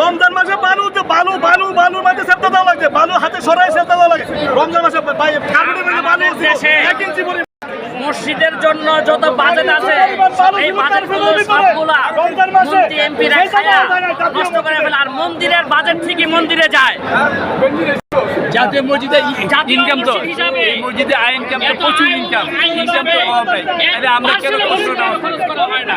রমজান মাসে বালু বালু বালু বালুর মাঝে সেপ্তা দেওয়া লাগছে। বালু হাতে সরাই সেপ্তা দেওয়া লাগে রমজান মাসে বালু এক ইঞ্চি পরিমাণ মসজিদের জন্য যত বাজেট আছে এই বাজেটগুলো সবগুলা নষ্ট করে ফেলে। আর মন্দিরের বাজেট ঠিকই মন্দিরে যায়। জাতীয় মসজিদে ইনকাম তো। এই মসজিদে আয় ইনকাম তো প্রচুর ইনকাম ইনকাম তো অভাব নাই। আমরা কেন কষ্ট খরচ করা হয় না।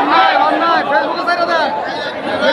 অন্যায় অন্যায় ফেসবুকে ছেড়ে দেন এই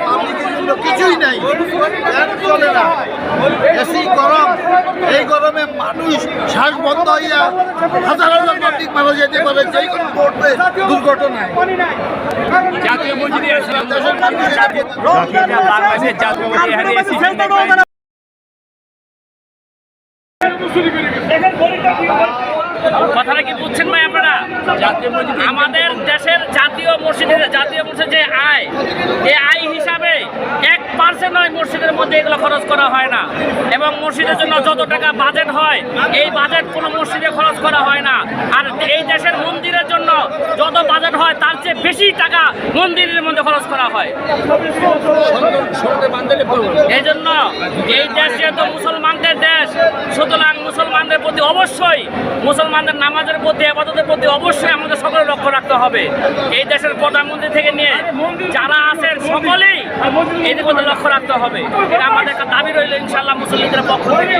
পাবলিকের জন্য কিছুই নাই। ফ্যান চলে না। এসি গরম। এই গরমে মানুষ শ্বাস বন্ধ হইয়া হাজার হাজার পাবলিক মারা যেতে পারে যেই কোনো দুর্ঘটনায় জাতীয় মসজিদে জাতীয় মসজিদ হয়। কথাটা কি বুঝছেন ভাই আপনারা? জাতীয় আমাদের দেশের জাতীয় মসজিদের জাতীয় মসজিদের যে আয় এই আয় হিসাবে এক পার্সেন্ট ওই মসজিদের এগুলো খরচ করা হয় না। এবং মসজিদের জন্য যত টাকা বাজেট হয়, এই বাজেট কোনো মসজিদে খরচ করা হয় না। আর এই দেশের মন্দিরের জন্য যত বাজেট হয়, তার চেয়ে বেশি টাকা মন্দিরের মধ্যে খরচ করা হয়। এই জন্য এই দেশ যেহেতু মুসলমানদের দেশ, সুতরাং মুসলমানদের প্রতি অবশ্যই, মুসলমানদের নামাজের প্রতি, আবাদতের প্রতি অবশ্যই আমাদের সকলে লক্ষ্য রাখতে হবে। এই দেশের প্রধানমন্ত্রী থেকে নিয়ে যারা আছেন, সকলেই এদের প্রতি লক্ষ্য রাখতে হবে এটা আমাদের একটা দাবি রইল ইনশাল্লাহ মুসলিমদের পক্ষ থেকে।